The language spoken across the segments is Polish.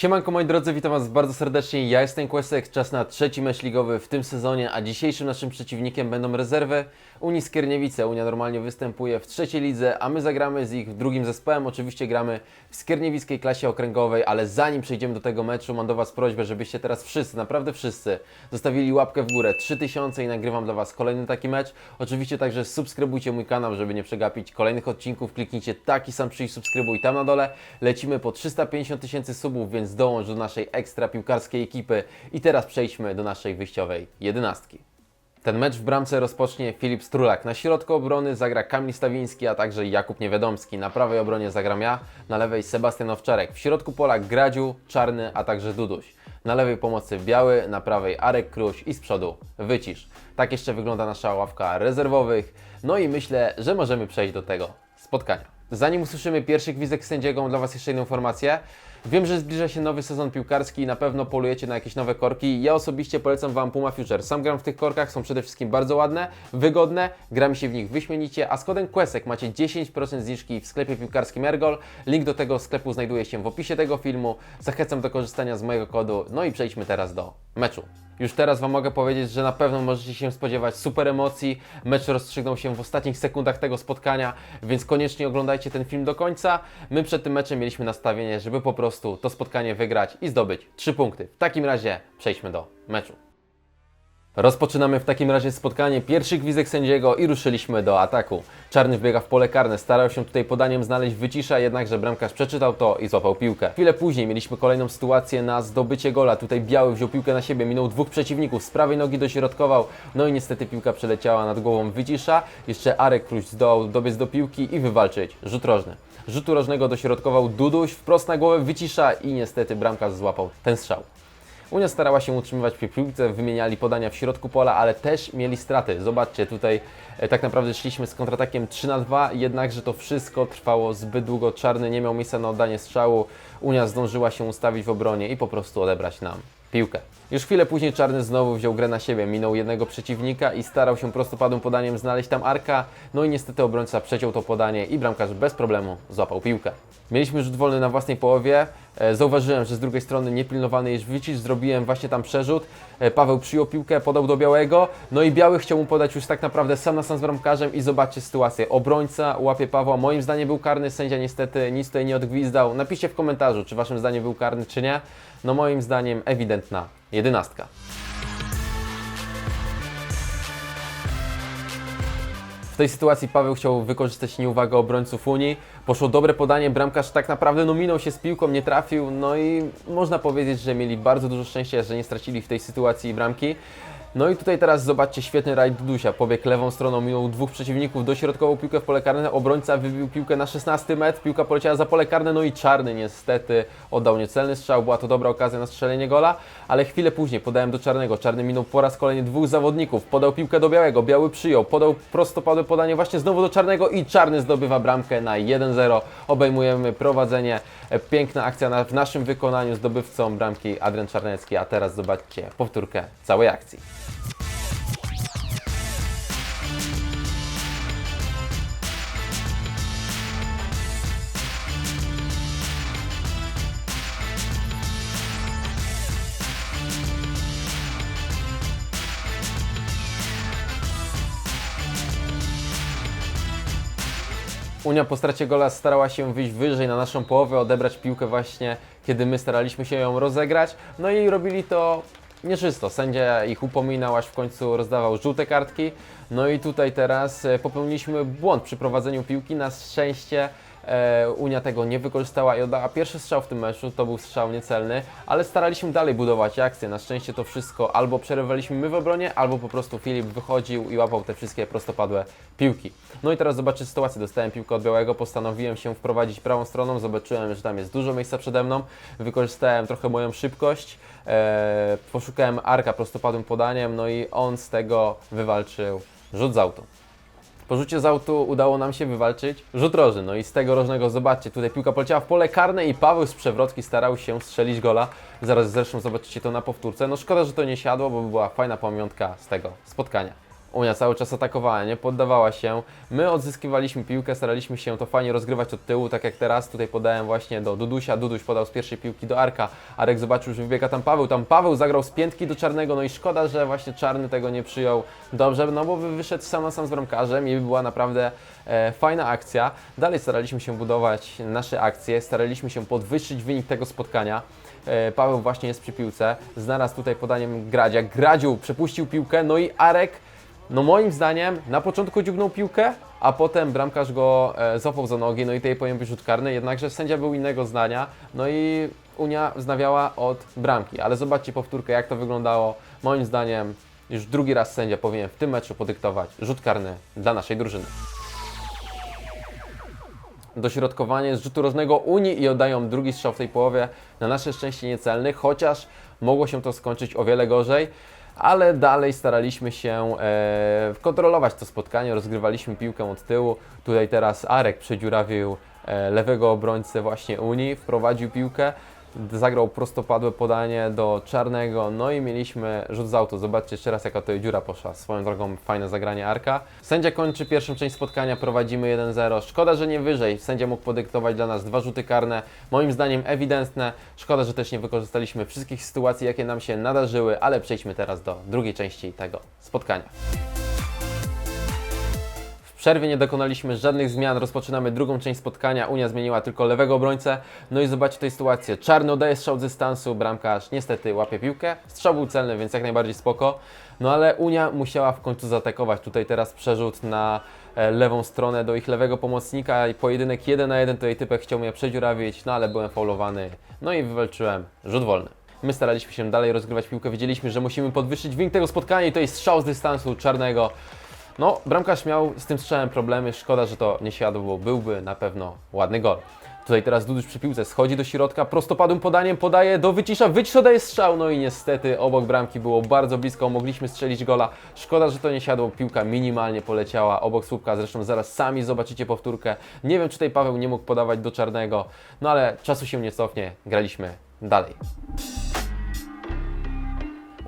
Siemanko moi drodzy, witam Was bardzo serdecznie. Ja jestem Questek, czas na trzeci mecz ligowy w tym sezonie, a dzisiejszym naszym przeciwnikiem będą rezerwy Unii Skierniewice. Unia normalnie występuje w trzeciej lidze, a my zagramy z ich drugim zespołem. Oczywiście gramy w skierniewickiej klasie okręgowej, ale zanim przejdziemy do tego meczu, mam do Was prośbę, żebyście teraz wszyscy, naprawdę wszyscy, zostawili łapkę w górę 3000 i nagrywam dla Was kolejny taki mecz. Oczywiście także subskrybujcie mój kanał, żeby nie przegapić kolejnych odcinków. Kliknijcie taki sam przycisk subskrybuj tam na dole. Lecimy po 350 tysięcy subów, więc dołącz do naszej ekstra piłkarskiej ekipy. I teraz przejdźmy do naszej wyjściowej jedenastki. Ten mecz w bramce rozpocznie Filip Strulak. Na środku obrony zagra Kamil Stawiński, a także Jakub Niewiadomski. Na prawej obronie zagram ja, na lewej Sebastian Owczarek. W środku pola Gradziu, Czarny, a także Duduś. Na lewej pomocy Biały, na prawej Arek Kruś i z przodu Wycisz. Tak jeszcze wygląda nasza ławka rezerwowych. No i myślę, że możemy przejść do tego spotkania. Zanim usłyszymy pierwszy gwizdek sędziego, dla Was jeszcze jedną informację. Wiem, że zbliża się nowy sezon piłkarski i na pewno polujecie na jakieś nowe korki. Ja osobiście polecam Wam Puma Future. Sam gram w tych korkach, są przede wszystkim bardzo ładne, wygodne, gra mi się w nich wyśmienicie, a z kodem QUESEK macie 10% zniżki w sklepie piłkarskim Ergol. Link do tego sklepu znajduje się w opisie tego filmu. Zachęcam do korzystania z mojego kodu. No i przejdźmy teraz do meczu. Już teraz Wam mogę powiedzieć, że na pewno możecie się spodziewać super emocji. Mecz rozstrzygnął się w ostatnich sekundach tego spotkania, więc koniecznie oglądajcie ten film do końca. My przed tym meczem mieliśmy nastawienie, żeby po prostu to spotkanie wygrać i zdobyć 3 punkty. W takim razie przejdźmy do meczu. Rozpoczynamy w takim razie spotkanie. Pierwszy gwizdek sędziego i ruszyliśmy do ataku. Czarny wbiega w pole karne, starał się tutaj podaniem znaleźć wycisza, jednakże bramkarz przeczytał to i złapał piłkę. Chwilę później mieliśmy kolejną sytuację na zdobycie gola. Tutaj Biały wziął piłkę na siebie, minął dwóch przeciwników, z prawej nogi dośrodkował, no i niestety piłka przeleciała nad głową wycisza. Jeszcze Arek Kruś zdołał dobiec do piłki i wywalczyć rzut rożny. Rzutu rożnego dośrodkował Duduś, wprost na głowę wycisza i niestety bramkarz złapał ten strzał. Unia starała się utrzymywać przy piłce, wymieniali podania w środku pola, ale też mieli straty. Zobaczcie, tutaj e, tak naprawdę szliśmy z kontratakiem 3 na 2, jednakże to wszystko trwało zbyt długo. Czarny nie miał miejsca na oddanie strzału. Unia zdążyła się ustawić w obronie i po prostu odebrać nam piłkę. Już chwilę później Czarny znowu wziął grę na siebie, minął jednego przeciwnika i starał się prostopadłym podaniem znaleźć tam Arka, no i niestety obrońca przeciął to podanie i bramkarz bez problemu złapał piłkę. Mieliśmy rzut wolny na własnej połowie, E, zauważyłem, że z drugiej strony niepilnowany jest Wycisz, zrobiłem właśnie tam przerzut, E, Paweł przyjął piłkę, podał do Białego, no i Biały chciał mu podać już tak naprawdę sam na sam z bramkarzem i zobaczcie sytuację, obrońca łapie Pawła, moim zdaniem był karny, sędzia niestety nic tutaj nie odgwizdał, napiszcie w komentarzu, czy waszym zdaniem był karny, czy nie, no moim zdaniem ewidentna jedenastka. W tej sytuacji Paweł chciał wykorzystać nieuwagę obrońców Unii. Poszło dobre podanie, bramkarz tak naprawdę no, minął się z piłką, nie trafił. No i można powiedzieć, że mieli bardzo dużo szczęścia, że nie stracili w tej sytuacji bramki. No i tutaj teraz zobaczcie świetny rajd Dudusia. Pobiegł lewą stroną, minął dwóch przeciwników, dośrodkował piłkę w pole karne, obrońca wybił piłkę na 16 metr, piłka poleciała za pole karne, no i Czarny niestety oddał niecelny strzał, była to dobra okazja na strzelenie gola, ale chwilę później podałem do Czarnego, Czarny minął po raz kolejny dwóch zawodników, podał piłkę do Białego, Biały przyjął, podał prostopadłe podanie właśnie znowu do Czarnego i Czarny zdobywa bramkę na 1-0, obejmujemy prowadzenie, piękna akcja w naszym wykonaniu, zdobywcą bramki Adrian Czarnecki, a teraz zobaczcie powtórkę całej akcji. Unia po stracie gola starała się wyjść wyżej na naszą połowę, odebrać piłkę właśnie, kiedy my staraliśmy się ją rozegrać. No i robili to nieczysto. Sędzia ich upominał, aż w końcu rozdawał żółte kartki. No i tutaj teraz e, popełniliśmy błąd przy prowadzeniu piłki. Na szczęście e, Unia tego nie wykorzystała i oddała pierwszy strzał w tym meczu. To był strzał niecelny, ale staraliśmy dalej budować akcję. Na szczęście to wszystko albo przerywaliśmy my w obronie, albo po prostu Filip wychodził i łapał te wszystkie prostopadłe piłki. No i teraz zobaczcie sytuację. Dostałem piłkę od Białego, postanowiłem się wprowadzić prawą stroną. Zobaczyłem, że tam jest dużo miejsca przede mną. Wykorzystałem trochę moją szybkość. E, poszukałem Arka prostopadłym podaniem, no i on z tego wywalczył rzut z autu. Po rzucie z autu udało nam się wywalczyć rzut rożny. No i z tego rożnego, zobaczcie, tutaj piłka poleciała w pole karne i Paweł z przewrotki starał się strzelić gola. Zaraz zresztą zobaczycie to na powtórce. No szkoda, że to nie siadło, bo była fajna pamiątka z tego spotkania. Unia cały czas atakowała, nie poddawała się. My odzyskiwaliśmy piłkę, staraliśmy się to fajnie rozgrywać od tyłu, tak jak teraz. Tutaj podałem właśnie do Dudusia. Duduś podał z pierwszej piłki do Arka. Arek zobaczył, że wybiega tam Paweł. Tam Paweł zagrał z piętki do Czarnego, no i szkoda, że właśnie Czarny tego nie przyjął dobrze, no bo wyszedł sam na sam z bramkarzem i była naprawdę e, fajna akcja. Dalej staraliśmy się budować nasze akcje, staraliśmy się podwyższyć wynik tego spotkania. E, Paweł właśnie jest przy piłce, znalazł tutaj podaniem Gradzia. Gradziu przepuścił piłkę, no i Arek no moim zdaniem na początku dziugnął piłkę, a potem bramkarz go e, za nogi, no i tej powinien być rzut karny, jednakże sędzia był innego zdania, no i Unia wznawiała od bramki, ale zobaczcie powtórkę, jak to wyglądało. Moim zdaniem już drugi raz sędzia powinien w tym meczu podyktować rzut karny dla naszej drużyny. Dośrodkowanie z rzutu rożnego Unii i oddają drugi strzał w tej połowie, na nasze szczęście niecelny, chociaż mogło się to skończyć o wiele gorzej ale dalej staraliśmy się e, kontrolować to spotkanie, rozgrywaliśmy piłkę od tyłu. Tutaj teraz Arek przedziurawił e, lewego obrońcę właśnie Unii, wprowadził piłkę, zagrał prostopadłe podanie do Czarnego, no i mieliśmy rzut z autu. Zobaczcie jeszcze raz, jaka to dziura poszła. Swoją drogą fajne zagranie Arka. Sędzia kończy pierwszą część spotkania, prowadzimy 1-0. Szkoda, że nie wyżej. Sędzia mógł podyktować dla nas dwa rzuty karne. Moim zdaniem ewidentne. Szkoda, że też nie wykorzystaliśmy wszystkich sytuacji, jakie nam się nadarzyły, ale przejdźmy teraz do drugiej części tego spotkania. Przerwie nie dokonaliśmy żadnych zmian, rozpoczynamy drugą część spotkania. Unia zmieniła tylko lewego obrońcę. No i zobaczcie tę sytuację. Czarny oddaje strzał z dystansu, bramkarz niestety łapie piłkę. Strzał był celny, więc jak najbardziej spoko. No ale Unia musiała w końcu zaatakować. Tutaj teraz przerzut na e, lewą stronę do ich lewego pomocnika i pojedynek 1 na 1. Tutaj typek chciał mnie przedziurawić, no ale byłem faulowany. No i wywalczyłem rzut wolny. My staraliśmy się dalej rozgrywać piłkę, wiedzieliśmy, że musimy podwyższyć wynik tego spotkania i to jest strzał z dystansu Czarnego. No, bramkarz miał z tym strzałem problemy, szkoda, że to nie siadło, bo byłby na pewno ładny gol. Tutaj teraz Duduś przy piłce schodzi do środka, prostopadłym podaniem podaje do Wycisza, Wycisza daje strzał, no i niestety obok bramki było bardzo blisko, mogliśmy strzelić gola. Szkoda, że to nie siadło, piłka minimalnie poleciała obok słupka, zresztą zaraz sami zobaczycie powtórkę. Nie wiem, czy tutaj Paweł nie mógł podawać do Czarnego, no ale czasu się nie cofnie, graliśmy dalej.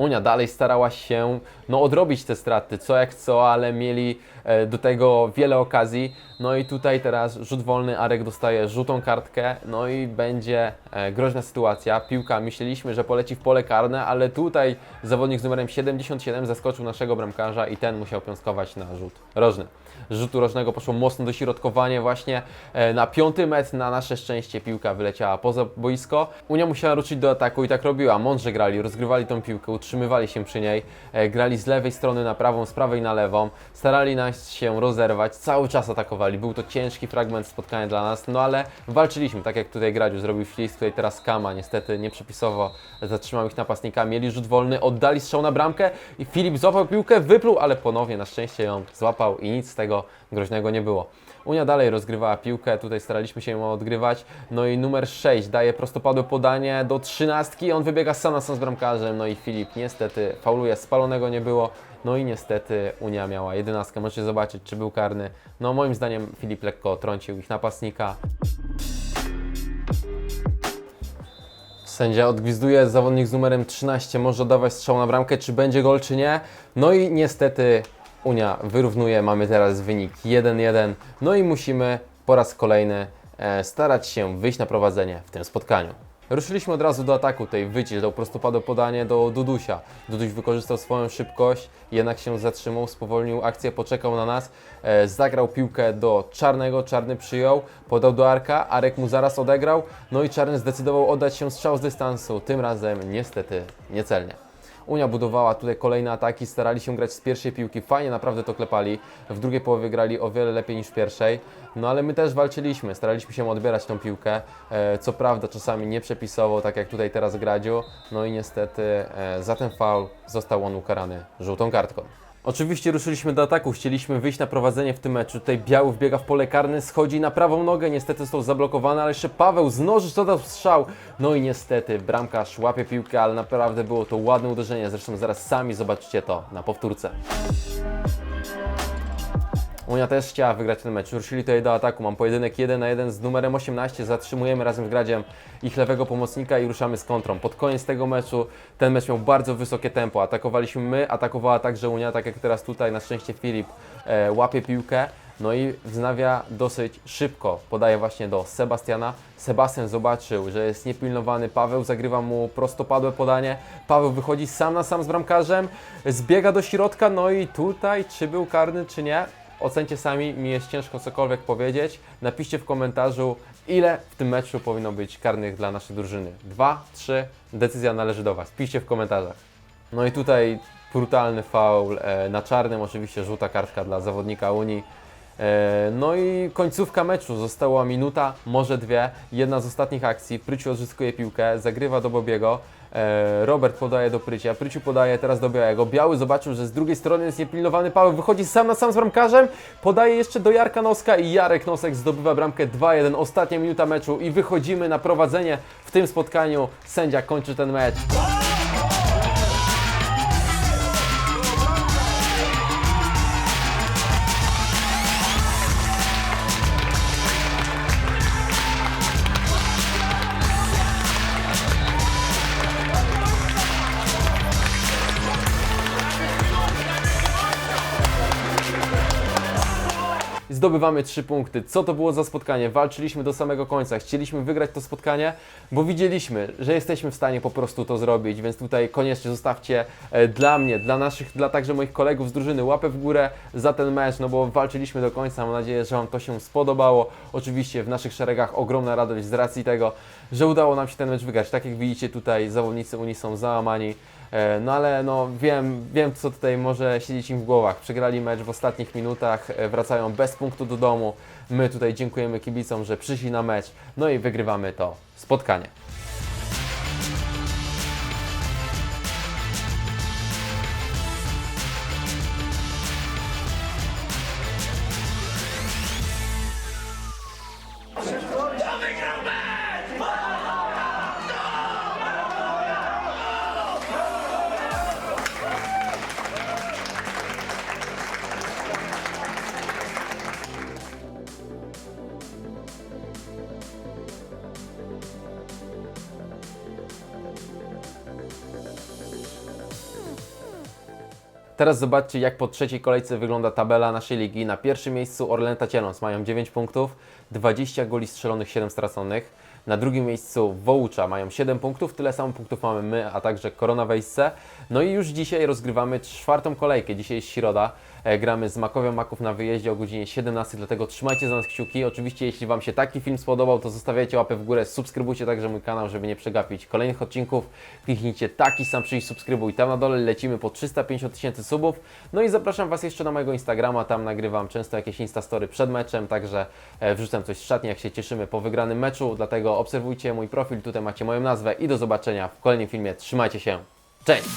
Unia dalej starała się no, odrobić te straty, co jak co, ale mieli do tego wiele okazji. No i tutaj teraz rzut wolny, Arek dostaje żółtą kartkę, no i będzie e, groźna sytuacja. Piłka, myśleliśmy, że poleci w pole karne, ale tutaj zawodnik z numerem 77 zaskoczył naszego bramkarza i ten musiał piąskować na rzut rożny. Rzutu rożnego poszło mocno dośrodkowanie właśnie e, na piąty metr. Na nasze szczęście piłka wyleciała poza boisko. Unia musiała ruszyć do ataku i tak robiła. Mądrze grali, rozgrywali tą piłkę, utrzymywali się przy niej, e, grali z lewej strony na prawą, z prawej na lewą, starali się rozerwać, cały czas atakowali. Był to ciężki fragment spotkania dla nas, no ale walczyliśmy, tak jak tutaj Gradziu zrobił ślizg, tutaj teraz Kama niestety nieprzepisowo zatrzymał ich napastnika, mieli rzut wolny, oddali strzał na bramkę i Filip złapał piłkę, wypluł, ale ponownie na szczęście ją złapał i nic z tego groźnego nie było. Unia dalej rozgrywała piłkę, tutaj staraliśmy się ją odgrywać. No i numer 6 daje prostopadłe podanie do trzynastki, on wybiega sam na sam z bramkarzem. No i Filip niestety fauluje, spalonego nie było. No i niestety Unia miała jedenastkę, możecie zobaczyć czy był karny. No moim zdaniem Filip lekko trącił ich napastnika. Sędzia odgwizduje, zawodnik z numerem 13 może dawać strzał na bramkę, czy będzie gol, czy nie. No i niestety Unia wyrównuje, mamy teraz wynik 1-1. No i musimy po raz kolejny e, starać się wyjść na prowadzenie w tym spotkaniu. Ruszyliśmy od razu do ataku, tej wycisz, dał prostopadłe podanie do Dudusia. Duduś wykorzystał swoją szybkość, jednak się zatrzymał, spowolnił akcję, poczekał na nas, e, zagrał piłkę do Czarnego, Czarny przyjął, podał do Arka, Arek mu zaraz odegrał, no i Czarny zdecydował oddać się strzał z dystansu, tym razem niestety niecelnie. Unia budowała tutaj kolejne ataki, starali się grać z pierwszej piłki, fajnie naprawdę to klepali. W drugiej połowie grali o wiele lepiej niż w pierwszej. No ale my też walczyliśmy, staraliśmy się odbierać tą piłkę. E, co prawda czasami nie przepisowo, tak jak tutaj teraz Gradziu. No i niestety e, za ten faul został on ukarany żółtą kartką. Oczywiście ruszyliśmy do ataku, chcieliśmy wyjść na prowadzenie w tym meczu. Tutaj Biały wbiega w pole karne, schodzi na prawą nogę, niestety został zablokowany, ale jeszcze Paweł z noży dodał strzał. No i niestety bramkarz łapie piłkę, ale naprawdę było to ładne uderzenie. Zresztą zaraz sami zobaczycie to na powtórce. Unia też chciała wygrać ten mecz. Ruszyli tutaj do ataku. Mam pojedynek 1 na 1 z numerem 18. Zatrzymujemy razem z Gradziem ich lewego pomocnika i ruszamy z kontrą. Pod koniec tego meczu ten mecz miał bardzo wysokie tempo. Atakowaliśmy my, atakowała także Unia, tak jak teraz tutaj na szczęście Filip e, łapie piłkę. No i wznawia dosyć szybko. Podaje właśnie do Sebastiana. Sebastian zobaczył, że jest niepilnowany. Paweł zagrywa mu prostopadłe podanie. Paweł wychodzi sam na sam z bramkarzem, zbiega do środka. No i tutaj, czy był karny, czy nie? Ocencie sami, mi jest ciężko cokolwiek powiedzieć. Napiszcie w komentarzu, ile w tym meczu powinno być karnych dla naszej drużyny. Dwa, trzy, decyzja należy do Was. Piszcie w komentarzach. No i tutaj brutalny faul e, na czarnym, oczywiście żółta kartka dla zawodnika Unii. E, No i końcówka meczu, została minuta, może dwie. Jedna z ostatnich akcji, Pryciu odzyskuje piłkę, zagrywa do Bobiego. E, Robert podaje do Prycia, Pryciu podaje teraz do Białego. Biały zobaczył, że z drugiej strony jest niepilnowany Paweł, wychodzi sam na sam z bramkarzem, podaje jeszcze do Jarka Noska i Jarek Nosek zdobywa bramkę 2-1. Ostatnia minuta meczu i wychodzimy na prowadzenie w tym spotkaniu. Sędzia kończy ten mecz. Zdobywamy trzy punkty. Co to było za spotkanie? Walczyliśmy do samego końca. Chcieliśmy wygrać to spotkanie, bo widzieliśmy, że jesteśmy w stanie po prostu to zrobić, więc tutaj koniecznie zostawcie e, dla mnie, dla naszych, dla także moich kolegów z drużyny łapę w górę za ten mecz, no bo walczyliśmy do końca. Mam nadzieję, że Wam to się spodobało. Oczywiście w naszych szeregach ogromna radość z racji tego, że udało nam się ten mecz wygrać. Tak jak widzicie tutaj zawodnicy Unii są załamani. E, No ale no wiem, wiem co tutaj może siedzieć im w głowach. Przegrali mecz w ostatnich minutach, e, wracają bez punktu do domu. My tutaj dziękujemy kibicom, że przyszli na mecz. No i wygrywamy to spotkanie. Teraz zobaczcie, jak po trzeciej kolejce wygląda tabela naszej ligi. Na pierwszym miejscu Orlęta Cieląc mają 9 punktów, 20 goli strzelonych, 7 straconych. Na drugim miejscu Wołcza mają 7 punktów, tyle samo punktów mamy my, a także Korona Wejsce. No i już dzisiaj rozgrywamy czwartą kolejkę. Dzisiaj jest środa. E, Gramy z Makowią Maków na wyjeździe o godzinie 17, dlatego trzymajcie za nas kciuki. Oczywiście, jeśli Wam się taki film spodobał, to zostawiajcie łapę w górę, subskrybujcie także mój kanał, żeby nie przegapić kolejnych odcinków. Kliknijcie taki sam przycisk subskrybuj. Tam na dole lecimy po 350 tysięcy subów. No i zapraszam Was jeszcze na mojego Instagrama, tam nagrywam często jakieś instastory przed meczem, także e, wrzucam coś z szatni, jak się cieszymy po wygranym meczu. Dlatego obserwujcie mój profil, tutaj macie moją nazwę i do zobaczenia w kolejnym filmie. Trzymajcie się. Cześć!